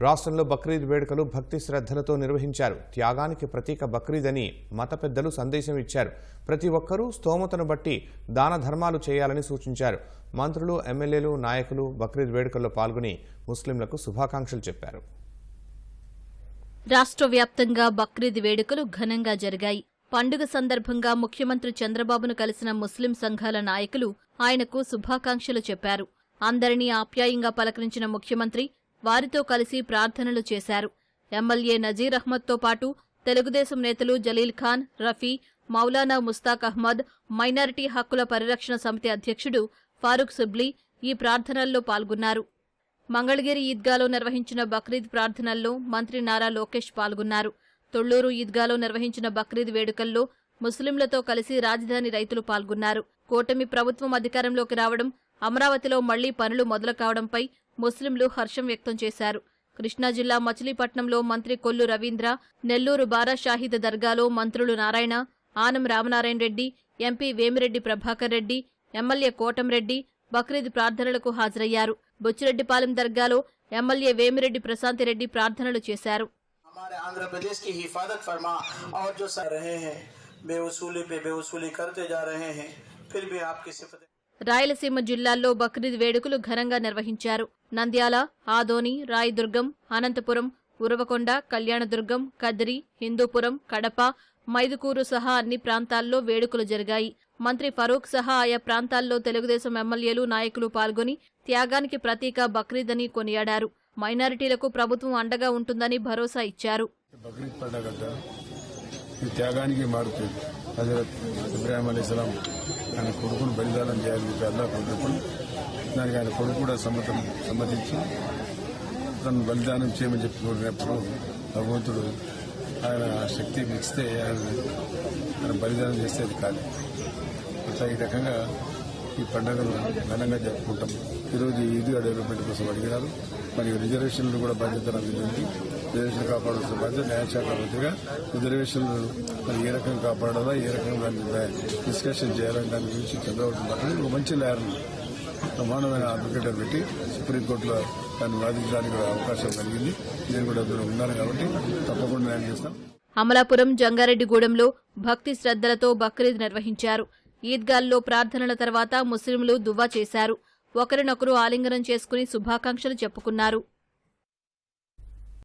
రాష్ట్రంలో బక్రీద్ వేడుకలు భక్తి శ్రద్ధలతో నిర్వహించారు. త్యాగానికి ప్రతీక బక్రీద్ అని మత పెద్దలు సందేశం ఇచ్చారు. ప్రతి ఒక్కరూ స్తోమతను బట్టి దాన ధర్మాలు చేయాలని సూచించారు. మంత్రులు ఎమ్మెల్యేలు నాయకులు బక్రీద్ వేడుకల్లో పాల్గొని ముస్లింలకు శుభాకాంక్షలు చెప్పారు. రాష్ట్ర వ్యాప్తంగా బక్రీద్ వేడుకలు ఘనంగా జరిగాయి. పండుగ సందర్భంగా ముఖ్యమంత్రి చంద్రబాబును కలిసిన ముస్లిం సంఘాల నాయకులు ఆయనకు శుభాకాంక్షలు చెప్పారు. అందరినీ ఆప్యాయంగా పలకరించిన ముఖ్యమంత్రి వారితో కలిసి ప్రార్థనలు చేశారు. ఎమ్మెల్యే నజీర్ అహ్మద్తో పాటు తెలుగుదేశం నేతలు జలీల్ ఖాన్ రఫీ మౌలానా ముస్తాక్ అహ్మద్ మైనారిటీ హక్కుల పరిరక్షణ సమితి అధ్యక్షుడు ఫారూక్ సుబ్లీ ఈ ప్రార్థనల్లో పాల్గొన్నారు. మంగళగిరి ఈద్గాలో నిర్వహించిన బక్రీద్ ప్రార్థనల్లో మంత్రి నారా లోకేష్ పాల్గొన్నారు. తొళ్ళూరు ఈద్గాలో నిర్వహించిన బక్రీద్ వేడుకల్లో ముస్లింలతో కలిసి రాజధాని రైతులు పాల్గొన్నారు. కూటమి ప్రభుత్వం అధికారంలోకి రావడం అమరావతిలో మళ్ళీ పనులు మొదలు కావడంపై ముస్లింలు హర్షం వ్యక్తం చేశారు. కృష్ణా జిల్లా మచిలీపట్నంలో మంత్రి కొల్లు రవీంద్ర నెల్లూరు బారాషాహిద్ దర్గాలో మంత్రులు నారాయణ ఆనం రామనారాయణ రెడ్డి ఎంపీ వేమిరెడ్డి ప్రభాకర్ రెడ్డి ఎమ్మెల్యే కోటంరెడ్డి బక్రీద్ ప్రార్థనలకు హాజరయ్యారు. బొచ్చిరెడ్డిపాలెం దర్గాలో ఎమ్మెల్యే వేమిరెడ్డి ప్రశాంతిరెడ్డి ప్రార్థనలు చేశారు. రాయలసీమ జిల్లాల్లో బక్రీద్ వేడుకలు ఘనంగా నిర్వహించారు. నంద్యాల ఆదోని రాయదుర్గం అనంతపురం ఉరవకొండ కళ్యాణదుర్గం కదిరి హిందూపురం కడప మైదుకూరు సహా అన్ని ప్రాంతాల్లో వేడుకలు జరిగాయి. మంత్రి ఫరూక్ సహా ఆయా ప్రాంతాల్లో తెలుగుదేశం ఎమ్మెల్యేలు నాయకులు పాల్గొని త్యాగానికి ప్రతీక బక్రీద్ అని కొనియాడారు. మైనారిటీలకు ప్రభుత్వం అండగా ఉంటుందని భరోసా ఇచ్చారు. బక్రీద్ పండుగ త్యాగానికి మారుతుంది. ఆయన కొడుకును బలిదానం చేయాలని చెప్పి అల్లా కోరినప్పుడు దానికి ఆయన కొడుకు కూడా సమ్మతం సమ్మతించి తను బలిదానం చేయమని చెప్పి కోరినప్పుడు భగవంతుడు ఆయన శక్తి ఇస్తే ఆయన ఆయన బలిదానం చేస్తే అది కాదు. అట్లా ఈ రకంగా ఈ పండుగను ఘనంగా జరుపుకుంటాం. ఈరోజు ఈదుగా డెవలప్మెంట్ కోసం అడిగినారు. మరియు రిజర్వేషన్లు కూడా బాధ్యత నాకు రిజర్వేషన్ కాపాడాల్సిన బాధ్యత న్యాయశాఖ మంత్రిగా రిజర్వేషన్లు మరి ఏ రకంగా కాపాడాలా ఏ రకంగా డిస్కషన్ చేయాలని దాని గురించి చంద్రబాబు మాట్లాడి ఒక మంచి లాయర్ని ప్రమాణమైన అడ్వకేటర్ పెట్టి సుప్రీంకోర్టులో దాన్ని వాదించడానికి అవకాశం కలిగింది. నేను కూడా అందులో ఉన్నాను కాబట్టి తప్పకుండా న్యాయం చేస్తాం అమలాపురం జంగారెడ్డిగూడెంలో భక్తి శ్రద్ధలతో బక్రీద్ నిర్వహించారు. ఈద్గాల్లో ప్రార్థనల తర్వాత ముస్లింలు దువ్వా చేశారు. ఒకరినొకరు ఆలింగనం చేసుకుని శుభాకాంక్షలు చెప్పుకున్నారు.